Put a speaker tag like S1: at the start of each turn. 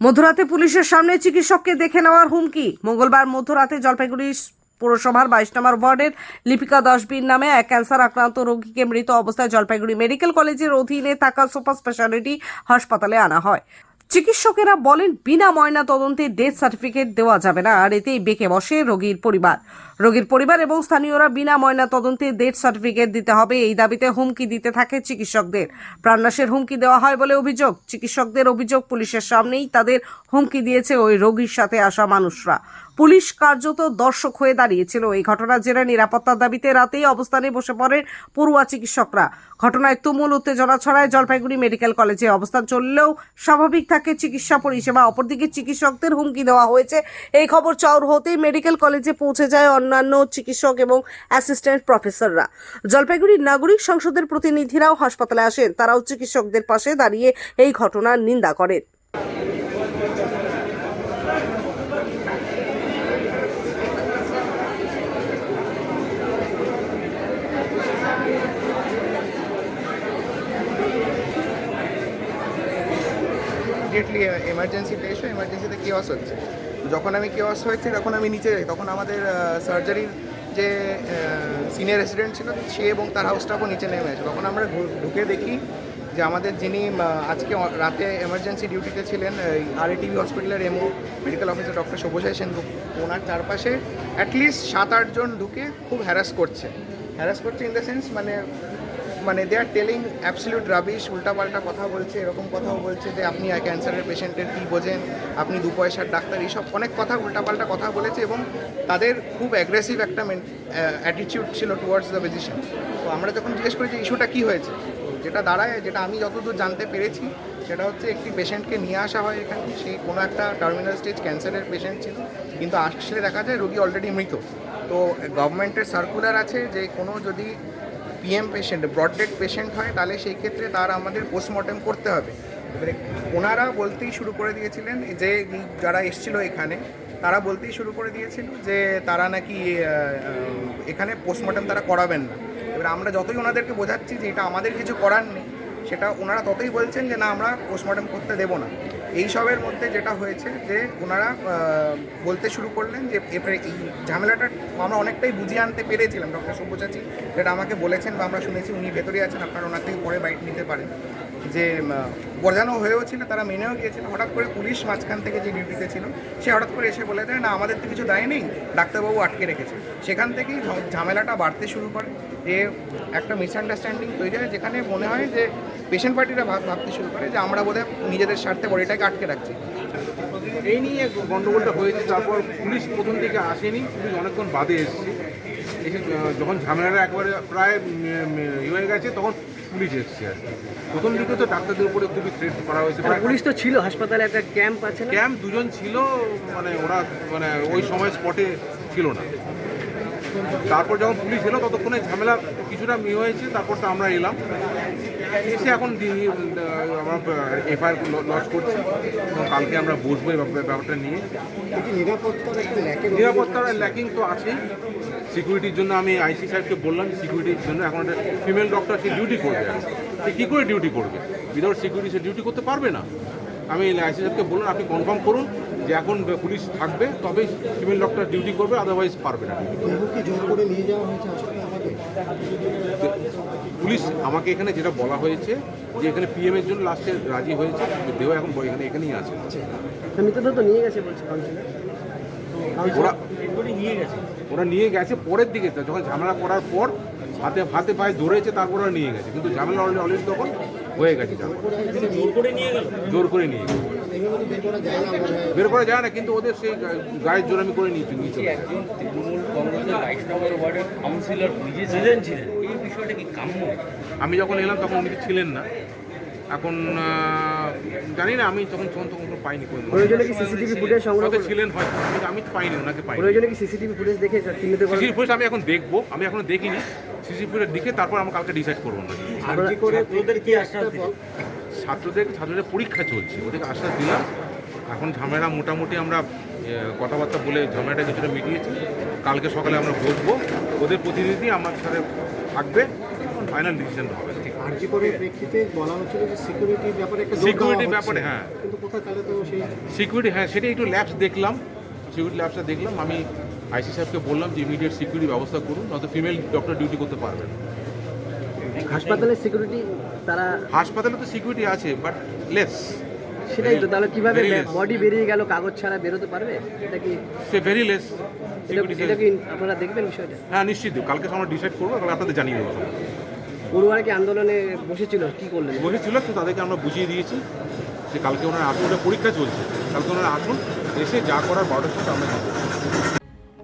S1: মধ্যরাতে পুলিশের সামনে চিকিৎসককে দেখে নেওয়ার হুমকি। মঙ্গলবার মধ্যরাতে জলপাইগুড়ি পৌরসভার বাইশ নম্বর ওয়ার্ডের লিপিকা দাসবীর নামে এক ক্যান্সার আক্রান্ত রোগীকে মৃত অবস্থায় জলপাইগুড়ি মেডিকেল কলেজের অধীনে থাকা সুপার স্পেশালিটি হাসপাতালে আনা হয়। চিকিৎসকেরা বলেন, বিনা ময়না তদন্তে ডেথ সার্টিফিকেট দেওয়া যাবে না, আর এতেই বেঁকে বসে রোগীর পরিবার। রোগীর পরিবার এবং স্থানীয়রা বিনা ময়না তদন্তে ডেথ সার্টিফিকেট দিতে হবে, এই দাবিতে হুমকি দিতে থাকে চিকিৎসকদের। প্রাণনাশের হুমকি দেওয়া হয় বলে অভিযোগ। চিকিৎসকদের অভিযোগ পুলিশের সামনেই তাদের হুমকি দিয়েছে ওই রোগীর সাথে আসা মানুষরা। পুলিশ কার্যত দর্শক হয়ে দাঁড়িয়েছিল। এই ঘটনার জেরে নিরাপত্তার দাবিতে রাতেই অবস্থানে বসে পড়েন পড়ুয়া চিকিৎসকরা। ঘটনায় তুমুল উত্তেজনা ছড়ায় জলপাইগুড়ি মেডিকেল কলেজে অবস্থান চললেও স্বাভাবিক থাকে চিকিৎসা পরিষেবা। অপরদিকে চিকিৎসকদের হুমকি দেওয়া হয়েছে। এই খবর চাউর হতেই মেডিকেল কলেজে পৌঁছে যায় অন্যান্য চিকিৎসক এবং অ্যাসিস্ট্যান্ট প্রফেসররা। জলপাইগুড়ির নাগরিক সংসদের প্রতিনিধিরাও হাসপাতালে আসেন। তারাও চিকিৎসকদের পাশে দাঁড়িয়ে এই ঘটনার নিন্দা করেন।
S2: ইমিডিয়েটলি এমার্জেন্সিতে এসো এমার্জেন্সিতে কেওয়াস হচ্ছে। তো যখন আমি কেওয়াস হয়েছি, তখন আমি নিচে যাই। তখন আমাদের সার্জারির যে সিনিয়র রেসিডেন্ট ছিল, সে এবং তার হাউস স্টাফও নিচে নেমে আছে তখন আমরা ঢুকে দেখি যে আমাদের যিনি আজকে রাতে এমার্জেন্সি ডিউটিতে ছিলেন আর টিভি হসপিটালের MO medical officer doctor Subhasai Sengupta. ওনার চারপাশে অ্যাটলিস্ট সাত আটজন ঢুকে খুব হ্যারাস করছে। হ্যারাস করছে ইন দ্য সেন্স মানে মানে they are telling absolute rubbish উল্টাপাল্টা কথা বলছে, এরকম কথাও বলছে যে আপনি ক্যান্সারের পেশেন্টের কী বোঝেন, আপনি দু পয়সার ডাক্তার, এইসব অনেক কথা উল্টাপাল্টা কথা বলেছে এবং তাদের খুব অ্যাগ্রেসিভ একটা অ্যাটিটিউড ছিল টুয়ার্ডস দ্য ফিজিশিয়ান তো আমরা যখন জিজ্ঞেস করি যে ইস্যুটা কী হয়েছে যেটা দাঁড়ায়, যেটা আমি যতদূর জানতে পেরেছি, সেটা হচ্ছে একটি পেশেন্টকে নিয়ে আসা হয় এখানে, সেই কোনো একটা টার্মিনাল স্টেজ ক্যান্সারের পেশেন্ট ছিল, কিন্তু আসলে দেখা যায় রোগী অলরেডি মৃত। তো গভর্নমেন্টের সার্কুলার আছে যে কোনো যদি পিএম পেশেন্ট ব্রডডেড পেশেন্ট হয়, তাহলে সেই ক্ষেত্রে তার আমাদের পোস্টমর্টেম করতে হবে। এবারে ওনারা বলতেই শুরু করে দিয়েছিলেন যে, যারা এসছিল এখানে, তারা বলতেই শুরু করে দিয়েছিল যে, তারা নাকি এখানে পোস্টমর্টেম তারা করাবেন না। এবার আমরা যতই ওনাদেরকে বোঝাচ্ছি যে, এটা আমাদের কিছু করার নেই, সেটা ওনারা ততই বলছেন যে, না, আমরা পোস্টমর্টেম করতে দেবো না। এইসবের মধ্যে যেটা হয়েছে যে ওনারা বলতে শুরু করলেন যে এবারে এই ঝামেলাটা আমরা অনেকটাই বুঝিয়ে আনতে পেরেছিলাম, ডক্টর সব্যসাচী যেটা আমাকে বলেছেন বা আমরা শুনেছি উনি ভেতরে আছেন, আপনারা ওনার থেকে পরে বাইট নিতে পারেন। যে বোঝানো হয়েও ছিল তারা মেনেও গিয়েছিল, হঠাৎ করে পুলিশ মাঝখান থেকে যে ডিউটিতে ছিল, সে হঠাৎ করে এসে বলে দেয়, না, আমাদের তো কিছু দায় নেই, ডাক্তারবাবু আটকে রেখেছে। সেখান থেকেই ঝামেলাটা বাড়তে শুরু করে, যে একটা মিসআন্ডারস্ট্যান্ডিং তৈরি হয়, যেখানে মনে হয় যে পেশেন্ট পার্টিরা ভাব- ভাবতে শুরু করে যে আমরা বোধহয় নিজেদের স্বার্থে বডিটাকে আটকে রাখছি।
S3: এই নিয়ে গন্ডগোলটা হয়েছে তারপর পুলিশ প্রথম দিকে আসেনি পুলিশ অনেকক্ষণ বাদে এসেছে। এসে যখন ঝামেলাটা একবারে প্রায় ইয়ে হয়ে গেছে তখন পুলিশ এসেছে আর কি। প্রথম দিকে তো ডাক্তারদের উপরে খুবই থ্রেট করা হয়েছে
S4: আর পুলিশ তো ছিল হাসপাতালে একটা ক্যাম্প আছে
S3: ক্যাম্প দুজন ছিল মানে ওরা মানে ওই সময় স্পটে ছিল না। তারপর যখন পুলিশ এলো ততক্ষণে ঝামেলা কিছুটা ইয়ে হয়েছে তারপর তো আমরা এলাম। এসে এখন আমরা এফআইআর লঞ্চ করছি এবং কালকে আমরা বসবো এই ব্যাপারটা নিয়ে। নিরাপত্তার ল্যাকিং তো আছেই। সিকিউরিটির জন্য আমি আইসি সাহেবকে বললাম সিকিউরিটির জন্য এখন একটা ফিমেল ডক্টর সে ডিউটি করবে। সে কী করে ডিউটি করবে? উইদাউট সিকিউরিটি সে ডিউটি করতে পারবে না। আমি আইসি সাহেবকে বললাম আপনি কনফার্ম করুন যে এখন পুলিশ থাকবে তবেই ফিমেল ডক্টর ডিউটি করবে আদারওয়াইজ পারবে না। পুলিশ আমাকে এখানে যেটা বলা হয়েছে যে এখানে পিএম এর জন্য লাস্টে রাজি হয়েছে দেহ এখন এখানে এখানেই আছে।
S4: মৃতদেহ নিয়ে গেছে বলছে
S3: ওরা ওরা নিয়ে গেছে পরের দিকে যখন ঝামেলা করার পর হাতে হাতে পায়ে ধরেছে তারপর ওরা নিয়ে গেছে। কিন্তু ঝামেলা অলরেডি তখন হয়ে গেছে জোর করে নিয়ে গেল। জোর করে নিয়ে বের করা যায় না কিন্তু ওদের সেই গায়ের জোর আমি করে নিয়েছি
S5: একজন তৃণমূল কংগ্রেসের বাইশ নম্বর ওয়ার্ডের কাউন্সিলর নিজে ছিলেন ছিলেন এই বিষয়টা কি কাম্য?
S3: আমি যখন এলাম তখন উনি ছিলেন না। এখন জানি না আমি তখন তখন তখন কোনো পাইনি
S4: প্রয়োজনে কি সিসিটিভি ফুটেজ সংগ্রহ
S3: ছিলেন হয়তো কিন্তু আমি তো পাইনি ওনাকে পাইনি।
S4: প্রয়োজনে কি সিসিটিভি ফুটেজ দেখে চিহ্নিত করা
S3: ফুটেজ আমি এখন দেখব আমি এখনও দেখিনি। সিসি ফুটেজ দেখে তারপর আমরা কালকে ডিসাইড করব। না ছাত্রদের ছাত্রদের পরীক্ষা চলছে ওদেরকে আশ্বাস দিলাম। এখন ঝামেলা মোটামুটি আমরা কথাবার্তা বলে ঝামেলাটা কিছুটা মিটিয়েছি। কালকে সকালে আমরা বসবো। ওদের প্রতিনিধি আমার সাথে থাকবে। ফাইনাল ডিসিশন হবে।
S6: আরজি করে প্রেক্ষিতে বলা হচ্ছিল যে সিকিউরিটির ব্যাপারে একটা হচ্ছে।
S3: ব্যাপারে, হ্যাঁ।
S6: কিন্তু কোথায় তাহলে তো সেই
S3: সিকিউরিটি হ্যাঁ সেটা একটু ল্যাবস দেখলাম। সিকিউরিটি ল্যাবসটা দেখলাম। আমি আইসি সাহেবকে বললাম যে ইমিডিয়েট সিকিউরিটি ব্যবস্থা করুন নয়তো ফিমেল ডক্টর ডিউটি করতে পারবেন
S4: হাসপাতালের সিকিউরিটি তারা
S3: হাসপাতালে তো সিকিউরিটি আছে বাট লেস
S4: সেটাই তো তাহলে কীভাবে বডি বেরিয়ে গেল কাগজ ছাড়া বেরোতে পারবে? এটা কি
S3: সে ভেরি লেস
S4: এটা- কি আপনারা দেখবেন বিষয়টা?
S3: হ্যাঁ নিশ্চিত। কালকে আমরা ডিসাইড করব তাহলে আপনাদের জানিয়ে দেবো।
S4: পড়ুয়ারা কি আন্দোলনে বসেছিল? কি করলেন?
S3: বলেছিল তো তাদেরকে আমরা বুঝিয়ে দিয়েছি যে কালকে ওনার আসুন পরীক্ষা চলছে। কালকে ওনারা আসুন এসে যা করার বারোটার সময় আমরা